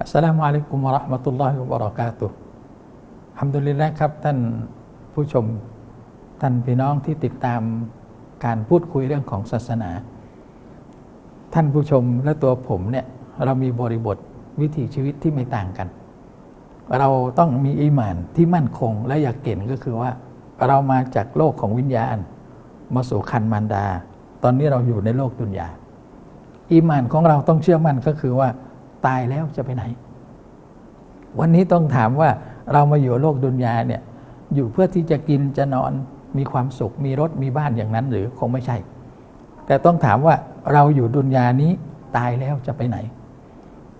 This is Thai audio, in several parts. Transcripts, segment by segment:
อัสลามุอะลัยกุมะราะห์มะตุลลอฮิวะบะเราะกาตุฮ์ฮัมดุลิลละห์ครับ ท่านผู้ชมท่านพี่น้องที่ติดตามการพูดคุยเรื่องของศาสนา ท่านผู้ชมและตัวผมเนี่ยเรามีบริบทวิถีชีวิตที่ไม่ต่างกัน เราต้องมีอีหมานที่มั่นคงและอยากเก่นก็คือว่า เรามาจากโลกของวิญญาณ มาสู่คันมารดา ตอนนี้เราอยู่ในโลกดุนยาอีหมานของเราต้องเชื่อมั่นก็คือว่า ตายแล้วจะไปไหน วันนี้ต้องถามว่าเรามาอยู่โลกดุนยาเนี่ยอยู่เพื่อที่จะกินจะนอนมีความสุข มีรถมีบ้านอย่างนั้นหรือคงไม่ใช่ แต่ต้องถามว่าเราอยู่ดุนยานี้ตายแล้วจะไปไหน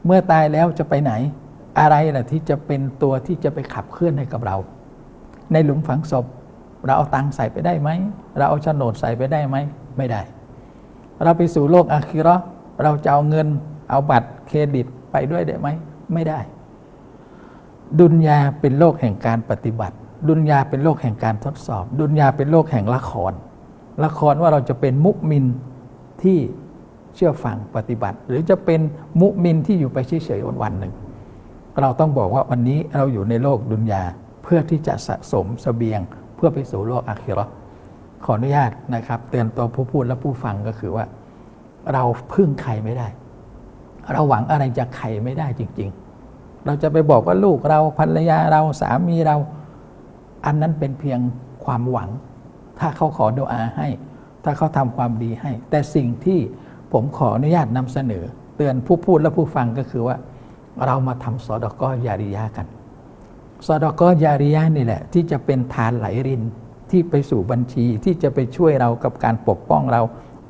เมื่อตายแล้วจะไปไหน อะไรล่ะที่จะเป็นตัวที่จะไปขับเคลื่อนให้กับเรา ในหลุมฝังศพ เราเอาตังค์ใส่ไปได้ไหม เราเอาโฉนดใส่ไปได้ไหม ไม่ได้ เราไปสู่โลกอาคิราะเราจะเอาเงิน เอาบัตรเครดิตไปด้วยได้ไหม ไม่ได้ ดุนยาเป็นโลกแห่งการปฏิบัติ ดุนยาเป็นโลกแห่งการทดสอบ ดุนยาเป็นโลกแห่งละคร ละครว่าเราจะเป็นมุมินที่เชื่อฟังปฏิบัติ หรือจะเป็นมุมินที่อยู่ไปเฉยๆวันๆหนึ่ง เราต้องบอกว่าวันนี้เราอยู่ในโลกดุนยาเพื่อที่จะสะสมสเสบียง เพื่อไปสู่โลกอาคิราะห์ขออนุญาตนะครับ เตือนตัวผู้พูดและผู้ฟังก็คือว่า เราพึ่งใครไม่ได้ เราหวังอะไรจากใครไม่ได้จริง ๆ เราจะไปบอกว่าลูกเราภรรยาเราสามีเรา อันนั้นเป็นเพียงความหวัง ถ้าเขาขอดุอาให้ ถ้าเขาทำความดีให้ แต่สิ่งที่ผมขออนุญาตนำเสนอ เตือนผู้พูดและผู้ฟังก็คือว่า เรามาทำสอดกอยาริยากันสอดกอยาริยานี่แหละ ที่จะเป็นทานไหลรินที่ไปสู่บัญชีที่จะไปช่วยเรากับการปกป้องเรา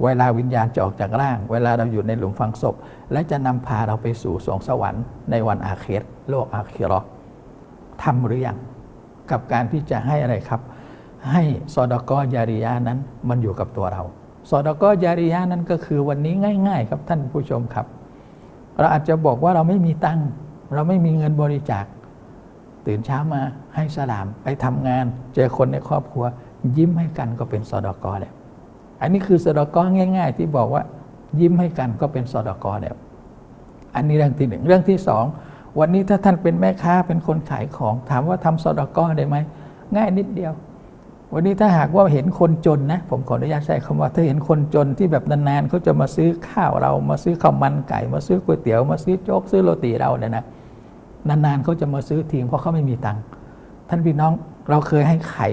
เวลาวิญญาณจะออกจากร่าง เวลาเราอยู่ในหลุมฝังศพ และจะนำพาเราไปสู่สวงสวรรค์ในวันอาเครโลกอาเคราะห์ทำหรือยังกับการที่จะให้อะไรครับ ให้สอดกอยาริยานั้นมันอยู่กับตัวเราสอดกอยาริยานั้นก็คือวันนี้ง่าย ๆ ครับท่านผู้ชมครับ เราอาจจะบอกว่าเราไม่มีตังค์เราไม่มีเงินบริจาค ตื่นเช้ามาให้สลามไปทำงาน เจอคนในครอบครัว ยิ้มให้กันก็เป็นสอดกอแล้ว อันนี้คือสอดกอง่าย ๆ ที่บอกว่า ยิ้มให้กันก็เป็นสอดกอแล้วอันนี้เรื่องที่หนึ่งเรื่องที่สองวันนี้ถ้าท่านเป็นแม่ค้าเป็นคนขายของ ถามว่าทำสอดกอได้ไหมง่ายนิดเดียว วันนี้ถ้าหากว่าเห็นคนจนนะผมขออนุญาตใช้คำว่าถ้าเห็นคนจนที่แบบนานๆเขาจะมาซื้อข้าวเรามาซื้อข้าวมันไก่ มาซื้อก๋วยเตี๋ยวมาซื้อโจ๊กซื้อโรตีเราเนี่ยนะนานๆเขาจะมาซื้อทีเพราะเขาไม่มีตังค์ท่านพี่น้องเราเคยให้ไข่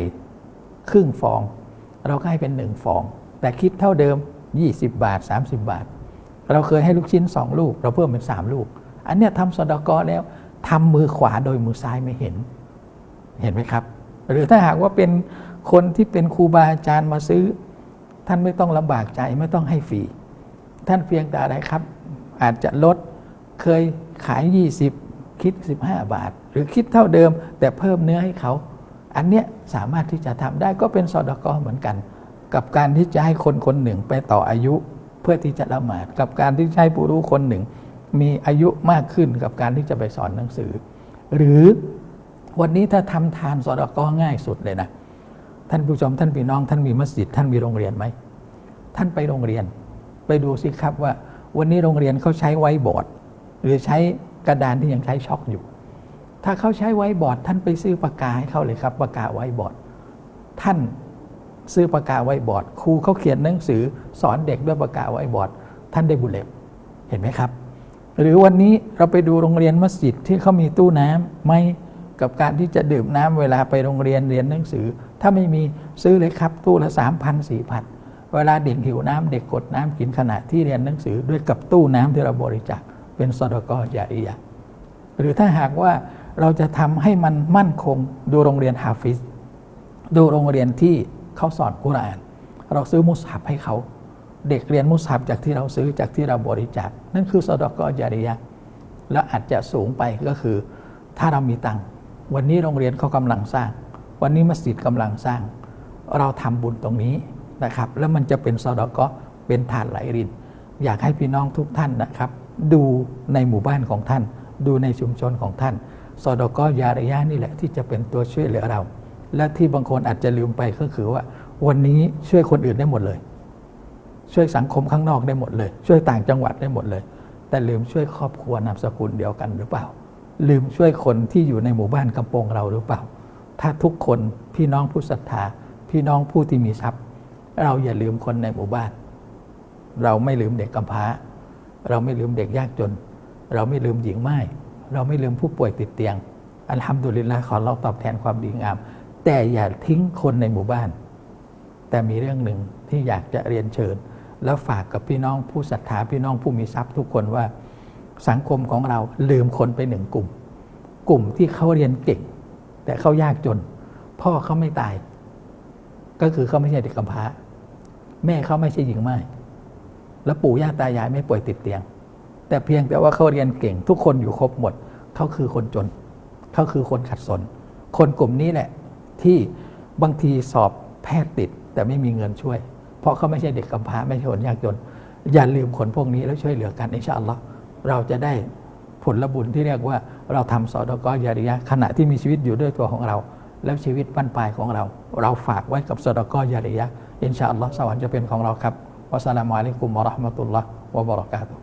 ครึ่งฟอง เราก็ให้เป็นหนึ่งฟอง แต่คิดเท่าเดิม 20 บาท 30 บาท เราเคยให้ลูกชิ้น 2 ลูก เราเพิ่มเป็น 3 ลูก อันเนี้ยทำสดกอแล้วทำมือขวาโดยมือซ้ายไม่เห็น เห็นไหมครับ หรือถ้าหากว่าเป็นคนที่เป็นครูบาอาจารย์มาซื้อ ท่านไม่ต้องลำบากใจไม่ต้องให้ฟรีท่านเพียงแต่อะไรครับ อาจจะลดเคยขาย 20 คิด 15 บาท หรือคิดเท่าเดิม แต่เพิ่มเนื้อให้เขา อันเนี้ยสามารถที่จะทำได้ก็เป็นสอดกอเหมือนกัน กับการที่จะให้คนคนหนึ่งไปต่ออายุเพื่อที่จะละหมาด กับการที่จะให้ผู้รู้คนหนึ่ง มีอายุมากขึ้นกับการที่จะไปสอนหนังสือ หรือวันนี้ถ้าทำทานสอดกอง่ายสุดเลยนะ ท่านผู้ชมท่านพี่น้องท่านมีมัสยิดท่านมีโรงเรียนไหมท่านไปโรงเรียน ไปดูสิครับว่า วันนี้โรงเรียนเขาใช้ไว้บอร์ด หรือใช้กระดานที่ยังใช้ช็อกอยู่ ถ้าเขาใช้ไว้บอร์ด ท่านไปซื้อปากกาให้เขาเลยครับปากกาไว้บอร์ด ท่าน ซื้อปากกาไว้บอร์ดครูเขาเขียนหนังสือสอนเด็กด้วยปากกาไว้บอร์ดท่านได้บุญเล็บเห็นไหมครับ หรือวันนี้เราไปดูโรงเรียนมัสยิดที่เขามีตู้น้ำไหมกับการที่จะดื่มน้ำเวลาไปโรงเรียนเรียนหนังสือ ถ้าไม่มีซื้อเลยครับตู้ละสามพันสี่พันเวลาเด็กหิวน้ำเด็กกดน้ำกินขณะที่เรียนหนังสือด้วยกับตู้น้ำที่เราบริจาคเป็นสอดกอยาริยะหรือถ้าหากว่าเราจะทำให้มันมั่นคงดูโรงเรียนฮาฟิซดูโรงเรียนที่ เขาสอนกุรอาน เราซื้อมุสฮับให้เขา เด็กเรียนมุสฮับจากที่เราซื้อจากที่เราบริจาค นั่นคือสอดกอยาริยะ แล้วอาจจะสูงไปก็คือ ถ้าเรามีตังค์วันนี้โรงเรียนเขากำลังสร้าง วันนี้มัสยิดกำลังสร้าง เราทำบุญตรงนี้นะครับ แล้วมันจะเป็นสอดก็เป็นทานไหลริน อยากให้พี่น้องทุกท่านนะครับ ดูในหมู่บ้านของท่าน ดูในชุมชนของท่านสอดก็ยาระยะนี่แหละที่จะเป็นตัวช่วยเหลือเรา และที่บางคนอาจจะลืมไปก็คือว่า วันนี้ช่วยคนอื่นได้หมดเลย ช่วยสังคมข้างนอกได้หมดเลย ช่วยต่างจังหวัดได้หมดเลย แต่ลืมช่วยครอบครัวนามสกุลเดียวกันหรือเปล่า ลืมช่วยคนที่อยู่ในหมู่บ้านกำปงเราหรือเปล่า ถ้าทุกคนพี่น้องผู้ศรัทธา พี่น้องผู้ที่มีทรัพย์ เราอย่าลืมคนในหมู่บ้าน เราไม่ลืมเด็กกำพร้า เราไม่ลืมเด็กยากจน เราไม่ลืมหญิงไม้เราไม่ลืมผู้ป่วยติดเตียง อัลฮัมดุลิลละขอเราตอบแทนความดีงาม แต่อย่าทิ้งคนในหมู่บ้าน แต่มีเรื่องหนึ่งที่อยากจะเรียนเชิญ แล้วฝากกับพี่น้องผู้ศรัทธาพี่น้องผู้มีทรัพย์ทุกคนว่าสังคมของเราลืมคนไปหนึ่งกลุ่ม กลุ่มที่เขาเรียนเก่ง แต่เขายากจน พ่อเขาไม่ตาย ก็คือเขาไม่ใช่เด็กกำพร้า แม่เขาไม่ใช่หญิงไม้แล้วปู่ย่าตายายไม่ป่วยติดเตียง แต่เพียงแต่ว่าเขาเรียนเก่ง ทุกคนอยู่ครบหมด เขาคือคนจน เขาคือคนขัดสน คนกลุ่มนี้แหละ ที่บางทีสอบแพทย์ติด แต่ไม่มีเงินช่วย เพราะเขาไม่ใช่เด็กกำพร้าไม่ใช่คนยากจน อย่าลืมคนพวกนี้แล้วช่วยเหลือกันอินชาอัลลอฮ์เราจะได้ผลบุญที่เรียกว่าเราทำสอดกอยาริยะขณะที่มีชีวิตอยู่ด้วยตัวของเรา แล้วชีวิตบั้นปลายของเรา เราฝากไว้กับสอดกอยาริยะอินชาอัลลอฮ์สวรรค์จะเป็นของเราครับวัสสลามุอะลัยกุมวะราะห์มะตุลลอฮ์วะบะเราะกาตุ